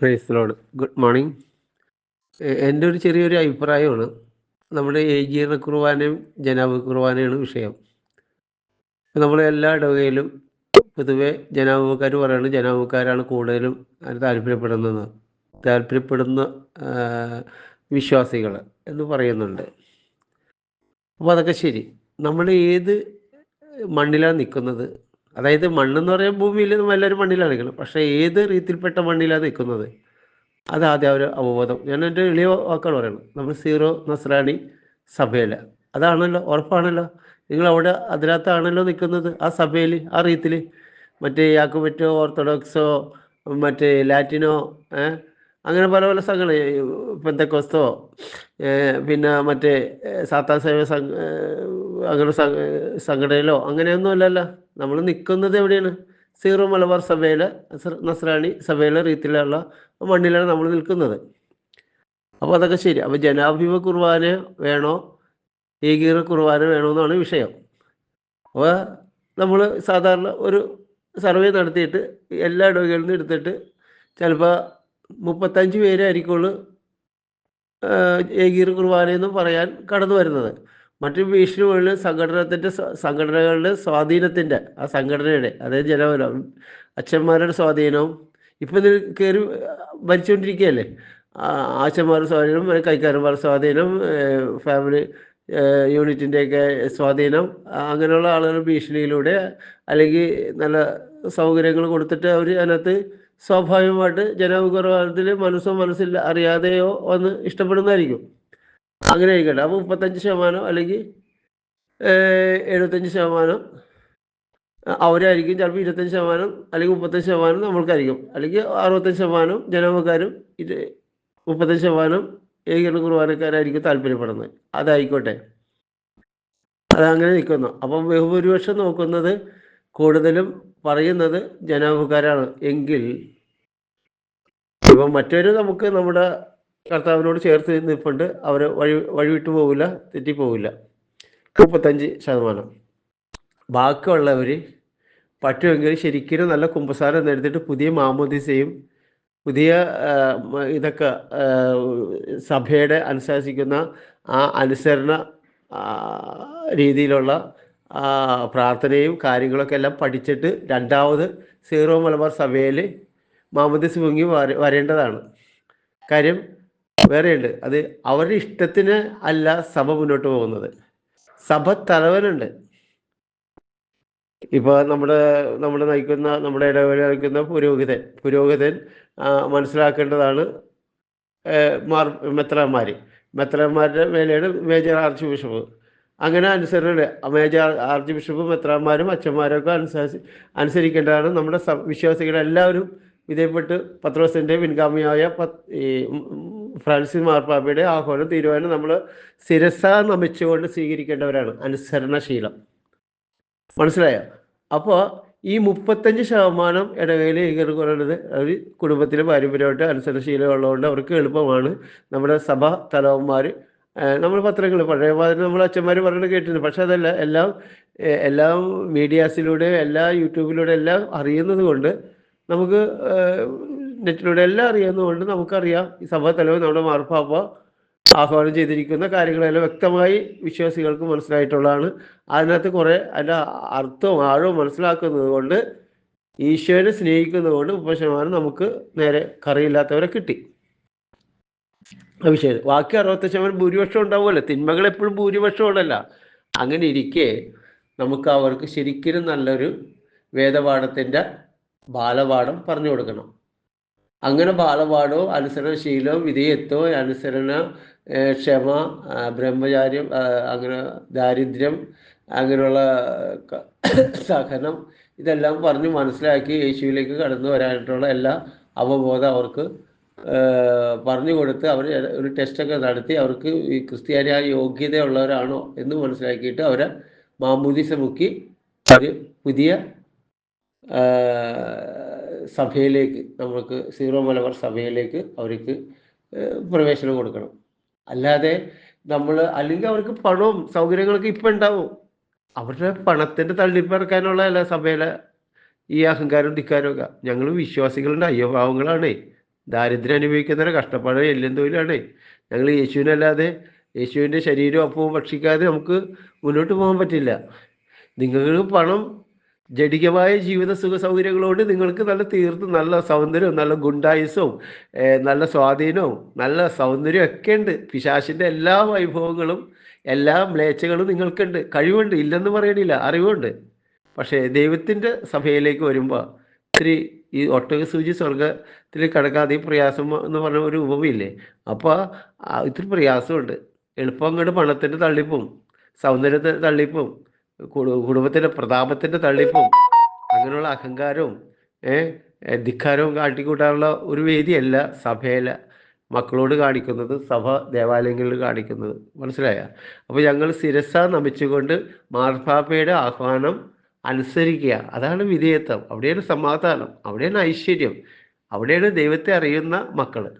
Price load good morning എന്റെ ഒരു ചെറിയൊരു അഭിപ്രായമാണ്. നമ്മുടെ ഏകീകരണ കുർബാനയും ജനാബ് കുർബാനയാണ് വിഷയം. നമ്മൾ എല്ലാ ഇടവകയിലും പൊതുവെ ജനാബുക്കാർ പറയുന്നത് ജനാബുക്കാരാണ് കൂടുതലും താല്പര്യപ്പെടുന്നത്. താല്പര്യപ്പെടുന്ന വിശ്വാസികൾ എന്ന് പറയുന്നുണ്ട്. അപ്പോൾ അതൊക്കെ ശരി. നമ്മൾ ഏത് മണ്ണിലാണ് നിൽക്കുന്നത് അതായത് മണ്ണെന്ന് പറയാൻ ഭൂമിയിൽ എല്ലാവരും മണ്ണിലാണ് നിൽക്കുന്നത്. പക്ഷേ ഏത് രീതിയിൽപ്പെട്ട മണ്ണിലാണ് നിൽക്കുന്നത്? അതാദ്യം ഒരു അവബോധം. ഞാൻ എന്റെ എളിയ വാക്കുകൾ പറയണം നമ്മൾ സീറോ നസ്രാണി സഭയല്ല അതാണല്ലോ ഉറപ്പാണല്ലോ. നിങ്ങൾ അവിടെ അതിനകത്താണല്ലോ നിൽക്കുന്നത്. ആ സഭയിൽ ആ റീത്തിൽ മറ്റേ യാക്കുബറ്റോ ഓർത്തഡോക്സോ മറ്റേ ലാറ്റിനോ അങ്ങനെ പല പല സംഘങ്ങൾ പെന്തക്കോസ്തോ പിന്നെ മറ്റേ സാത്താ സേവ സംഘ അങ്ങനെ സംഘടനയിലോ അങ്ങനെയൊന്നുമല്ലല്ലോ. നമ്മൾ നിൽക്കുന്നത് എവിടെയാണ്? സീറോ മലബാർ സഭയിലെ നസ്രാണി സഭയിലെ റീത്തിലുള്ള മണ്ണിലാണ് നമ്മൾ നിൽക്കുന്നത്. അപ്പോൾ അതൊക്കെ ശരി. അപ്പോൾ ജനാഭിമ കുർബാന വേണോ? ഏകീകൃത കുർബാന വേണോ എന്നാണ് വിഷയം. അപ്പോൾ നമ്മൾ സാധാരണ ഒരു സർവേ നടത്തിയിട്ട് എല്ലാ ഇടവകളിൽ നിന്നും എടുത്തിട്ട് ചിലപ്പോൾ മുപ്പത്തഞ്ച് പേരായിരിക്കുള്ളൂ ഏകീകൃത കുർബാനയെന്ന് പറയാൻ കടന്നു വരുന്നത്. മറ്റു ഭീഷണികളിൽ സംഘടനത്തിന്റെ സംഘടനകളുടെ സ്വാധീനത്തിന്റെ ആ സംഘടനയുടെ അതായത് ജനബലം അച്ഛന്മാരുടെ സ്വാധീനവും ഇപ്പം ഇതിൽ കയറി ഭരിച്ചുകൊണ്ടിരിക്കുകയല്ലേ? അച്ഛന്മാരുടെ സ്വാധീനം കൈക്കാരന്മാരുടെ സ്വാധീനം ഫാമിലി യൂണിറ്റിന്റെയൊക്കെ സ്വാധീനം അങ്ങനെയുള്ള ആളുകൾ ഭീഷണിയിലൂടെ അല്ലെങ്കിൽ നല്ല സൗകര്യങ്ങൾ കൊടുത്തിട്ട് അവർ അതിനകത്ത് സ്വാഭാവികമായിട്ട് ജനവികുറവാദത്തിൽ മനസ്സോ മനസ്സില്ല അറിയാതെയോ ഒന്ന് ഇഷ്ടപ്പെടുന്നതായിരിക്കും. ആയിക്കട്ടെ. അപ്പോൾ മുപ്പത്തഞ്ച് ശതമാനം അല്ലെങ്കിൽ എഴുപത്തഞ്ച് ശതമാനം അവരായിരിക്കും ചിലപ്പോൾ ഇരുപത്തഞ്ച് ശതമാനം അല്ലെങ്കിൽ മുപ്പത്തഞ്ച് ശതമാനം നമ്മൾക്കായിരിക്കും. അല്ലെങ്കിൽ അറുപത്തഞ്ച് ശതമാനം ജനമക്കാരും ഇത് മുപ്പത്തഞ്ച് ശതമാനം ഏകീകരണ കുർബാനക്കാരായിരിക്കും താല്പര്യപ്പെടുന്നത്. അതായിക്കോട്ടെ. അതങ്ങനെ നിൽക്കുന്നു അപ്പം ബഹുഭൂരിപക്ഷം നോക്കുന്നത് കൂടുതലും പറയുന്നത് ജനാഭിക്കാരാണ് എങ്കിൽ ഇപ്പം മറ്റൊരു നമുക്ക് നമ്മുടെ കർത്താവിനോട് ചേർത്ത് നിൽപ്പുണ്ട്. അവരെ വഴി വഴിവിട്ടു പോകില്ല തെറ്റിപ്പോകില്ല മുപ്പത്തഞ്ച് ശതമാനം. ബാക്കിയുള്ളവർ പറ്റുമെങ്കിൽ ശരിക്കും നല്ല കുമ്പസാരം നേടുത്തിട്ട് പുതിയ മാമോദിസയും പുതിയ ഇതൊക്കെ സഭയുടെ അനുശാസിക്കുന്ന ആ അനുസരണ രീതിയിലുള്ള പ്രാർത്ഥനയും കാര്യങ്ങളൊക്കെ എല്ലാം പഠിച്ചിട്ട് രണ്ടാമത് സീറോ മലബാർ സഭയിൽ മാമദിസ് മുങ്ങി വരേണ്ടതാണ്. കാര്യം വേറെയുണ്ട്. അത് അവരുടെ ഇഷ്ടത്തിന് അല്ല സഭ മുന്നോട്ട് പോകുന്നത്. സഭ തലവനുണ്ട്. ഇപ്പൊ നമ്മുടെ നമ്മുടെ നയിക്കുന്ന നമ്മുടെ ഇടവേള നയിക്കുന്ന പുരോഹിതൻ പുരോഹിതൻ മനസ്സിലാക്കേണ്ടതാണ് മാർ മെത്രന്മാര്. മെത്രന്മാരുടെ മേലെയാണ് മേജർ ആർച്ച് ബിഷപ്പ്. അങ്ങനെ അനുസരണ മേജർ ആർച്ച് ബിഷപ്പും മെത്രാന്മാരും അച്ഛന്മാരൊക്കെ അനുസരിച്ച് അനുസരിക്കേണ്ടതാണ്. നമ്മുടെ വിശ്വാസികളെല്ലാവരും വിധേയപ്പെട്ട് പത്രോസിന്റെ പിൻഗാമിയായ ഈ ഫ്രാൻസിസ് മാർപ്പാപ്പയുടെ ആഹ്വാനം തീരുമാനം നമ്മൾ ശിരസ നമിച്ചുകൊണ്ട് സ്വീകരിക്കേണ്ടവരാണ്. അനുസരണശീലം. മനസ്സിലായോ? അപ്പോൾ ഈ മുപ്പത്തഞ്ച് ശതമാനം ഇടവേള ഏകീകൃതത് അവർ കുടുംബത്തിലെ പാരമ്പര്യമായിട്ട് അനുസരണശീലം ഉള്ളതുകൊണ്ട് അവർക്ക് എളുപ്പമാണ്. നമ്മുടെ സഭ തലവന്മാർ നമ്മൾ പത്രങ്ങൾ പഴയ നമ്മൾ അച്ഛന്മാർ പറയുന്നത് കേട്ടിരുന്നു പക്ഷെ അതല്ല എല്ലാം എല്ലാം മീഡിയാസിലൂടെ എല്ലാ യൂട്യൂബിലൂടെ എല്ലാം അറിയുന്നത് കൊണ്ട് നമുക്ക് നെറ്റിലൂടെ എല്ലാം അറിയാവുന്നതുകൊണ്ട് നമുക്കറിയാം ഈ സഭാ തലവൻ നമ്മുടെ മാർപ്പാപ്പ ആഹ്വാനം ചെയ്തിരിക്കുന്ന കാര്യങ്ങളെല്ലാം വ്യക്തമായി വിശ്വാസികൾക്ക് മനസ്സിലായിട്ടുള്ളതാണ്. അതിനകത്ത് കുറേ അതിന്റെ അർത്ഥവും ആഴവും മനസ്സിലാക്കുന്നത് കൊണ്ട് ഈശോനെ സ്നേഹിക്കുന്നത് കൊണ്ട് മുപ്പത് ശതമാനം നമുക്ക് നേരെ കറിയില്ലാത്തവരെ കിട്ടി. വിഷയം ബാക്കി അറുപത്തി ശതമാനം ഭൂരിപക്ഷം ഉണ്ടാവുമല്ലോ? തിന്മകൾ എപ്പോഴും ഭൂരിപക്ഷം ഉണ്ടല്ല അങ്ങനെ ഇരിക്കെ നമുക്ക് അവർക്ക് ശരിക്കും നല്ലൊരു വേദപാഠത്തിന്റെ ബാലപാഠം പറഞ്ഞു കൊടുക്കണം. അങ്ങനെ ബാലപാഠവും അനുസരണശീലവും വിധേയത്വവും അനുസരണ ക്ഷമ ബ്രഹ്മചാര്യം അങ്ങനെ ദാരിദ്ര്യം അങ്ങനെയുള്ള സഹനം ഇതെല്ലാം പറഞ്ഞ് മനസ്സിലാക്കി യേശുവിലേക്ക് കടന്നു വരാനായിട്ടുള്ള എല്ലാ അവബോധം അവർക്ക് പറഞ്ഞു കൊടുത്ത് അവർ ഒരു ടെസ്റ്റൊക്കെ നടത്തി അവർക്ക് ഈ ക്രിസ്ത്യാനിയായ യോഗ്യതയുള്ളവരാണോ എന്ന് മനസ്സിലാക്കിയിട്ട് അവരെ മാമൂദിസ മുക്കി ഒരു പുതിയ സഭയിലേക്ക് നമുക്ക് സീറോ മലബാർ സഭയിലേക്ക് അവർക്ക് പ്രവേശനം കൊടുക്കണം. അല്ലാതെ നമ്മൾ അല്ലെങ്കിൽ അവർക്ക് പണവും സൗകര്യങ്ങളൊക്കെ ഇപ്പം ഉണ്ടാവും അവരുടെ പണത്തിന്റെ തള്ളിപ്പറക്കാനുള്ള അല്ല സഭയിലെ ഈ അഹങ്കാരം ധിക്കാരമൊക്കെ ഞങ്ങൾ വിശ്വാസികളുടെ അയ്യോ പാവങ്ങളാണേ ദാരിദ്ര്യം അനുഭവിക്കുന്നവരെ കഷ്ടപ്പാട് എല്ലാം തൊഴിലാണ്. ഞങ്ങൾ യേശുവിനല്ലാതെ യേശുവിന്റെ ശരീരവും അപ്പവും ഭക്ഷിക്കാതെ നമുക്ക് മുന്നോട്ട് പോകാൻ പറ്റില്ല. നിങ്ങൾക്ക് പണം ജഡികമായ ജീവിത സുഖ സൗകര്യങ്ങളോട് നിങ്ങൾക്ക് നല്ല തീർത്തും നല്ല സൗന്ദര്യവും നല്ല ഗുണ്ടായുസവും നല്ല സ്വാധീനവും നല്ല സൗന്ദര്യവും ഒക്കെ ഉണ്ട്. പിശാശിന്റെ എല്ലാ വൈഭവങ്ങളും എല്ലാ മ്ലേച്ഛകളും നിങ്ങൾക്കുണ്ട്. കഴിവുണ്ട്. ഇല്ലെന്ന് പറയണില്ല. അറിവുണ്ട്. പക്ഷേ ദൈവത്തിന്റെ സഭയിലേക്ക് വരുമ്പോൾ ഇത്തിരി ഈ ഒട്ടക സൂചി സ്വർഗത്തിൽ കിടക്കാതെ പ്രയാസം എന്ന് പറഞ്ഞ ഒരു ഉപമയില്ലേ? അപ്പോൾ ഇത്തിരി പ്രയാസമുണ്ട്. എളുപ്പം അങ്ങോട്ട് പണത്തിന്റെ തള്ളിപ്പും സൗന്ദര്യത്തിന്റെ തള്ളിപ്പും കുടുംബത്തിന്റെ പ്രതാപത്തിന്റെ തള്ളിപ്പും അങ്ങനെയുള്ള അഹങ്കാരവും ധിക്കാരവും കാട്ടിക്കൂട്ടാനുള്ള ഒരു വേദിയല്ല സഭയിലെ മക്കളോട് കാണിക്കുന്നത് സഭ ദേവാലയങ്ങളിൽ കാണിക്കുന്നത്. മനസ്സിലായ? അപ്പോൾ ഞങ്ങൾ ശിരസ നമിച്ചുകൊണ്ട് മാർപ്പാപ്പയുടെ ആഹ്വാനം അനുസരിക്കുക. അതാണ് വിധേയത്വം. അവിടെയാണ് സമാധാനം. അവിടെയാണ് ഐശ്വര്യം. അവിടെയാണ് ദൈവത്തെ അറിയുന്ന മക്കൾ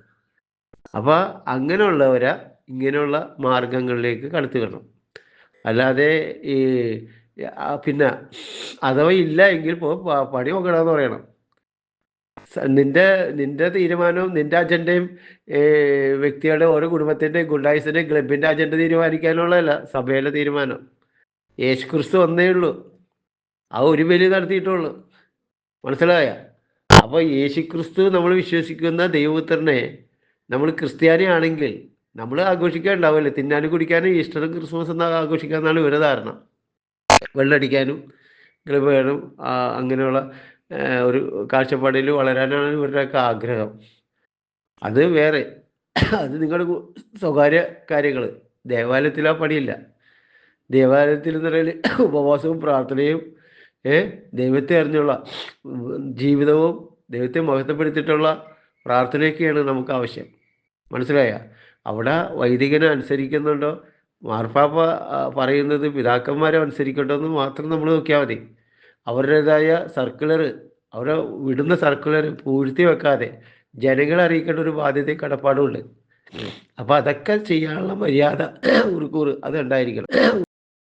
അപ്പോൾ അങ്ങനെയുള്ളവരെ ഇങ്ങനെയുള്ള മാർഗങ്ങളിലേക്ക് കടത്തിവിടണം. അല്ലാതെ ഈ പിന്നെ അഥവാ ഇല്ല എങ്കിൽ പണി നോക്കണമെന്ന് പറയണം. നിന്റെ നിന്റെ തീരുമാനവും നിന്റെ അജണ്ടയും വ്യക്തികളുടെ ഓരോ കുടുംബത്തിന്റെ ഗുണ്ടായുസിന്റെ ക്ലബിന്റെ അജണ്ട തീരുമാനിക്കാനുള്ളതല്ല സഭയിലെ തീരുമാനം. യേശു ക്രിസ്തു ഒന്നേ ഉള്ളൂ. ആ ഒരു ബലി നടത്തിയിട്ടുള്ളൂ. മനസ്സിലായ? അപ്പോൾ യേശു ക്രിസ്തു നമ്മൾ വിശ്വസിക്കുന്ന ദൈവപുത്രനെ നമ്മൾ ക്രിസ്ത്യാനി ആണെങ്കിൽ നമ്മൾ ആഘോഷിക്കാൻ ഉണ്ടാവില്ലേ തിന്നാനും കുടിക്കാനും ഈസ്റ്ററും ക്രിസ്മസ് എന്നാ ആഘോഷിക്കാന്നാണ് ഇവരുടെ ധാരണ. വെള്ളടിക്കാനും വേണം അങ്ങനെയുള്ള ഒരു കാഴ്ചപ്പാടിൽ വളരാനാണ് ഇവരുടെയൊക്കെ ആഗ്രഹം. അത് വേറെ അത് നിങ്ങളുടെ സ്വകാര്യ കാര്യങ്ങൾ. ദേവാലയത്തിൽ ആ പണിയില്ല. ദേവാലയത്തിൽ എന്ന് പറയുന്നത് ഉപവാസവും പ്രാർത്ഥനയും ഏ ദൈവത്തെ അറിഞ്ഞുള്ള ജീവിതവും ദൈവത്തെ മഹത്വപ്പെടുത്തിയിട്ടുള്ള പ്രാർത്ഥനയൊക്കെയാണ് നമുക്ക് ആവശ്യം. മനസ്സിലായ? അവിടെ വൈദികനെ അനുസരിക്കുന്നുണ്ടോ? മാർപ്പാപ്പ പറയുന്നത് പിതാക്കന്മാരെ അനുസരിക്കണ്ടോ എന്ന് മാത്രം നമ്മൾ നോക്കിയാൽ മതി. അവരുടേതായ സർക്കുലർ അവരെ വിടുന്ന സർക്കുലർ പൂഴ്ത്തി വെക്കാതെ ജനങ്ങളെ അറിയിക്കേണ്ട ഒരു ബാധ്യതയും കടപ്പാടുമുണ്ട് അപ്പൊ അതൊക്കെ ചെയ്യാനുള്ള മര്യാദ ഉറുക്കൂറ് അത് ഉണ്ടായിരിക്കണം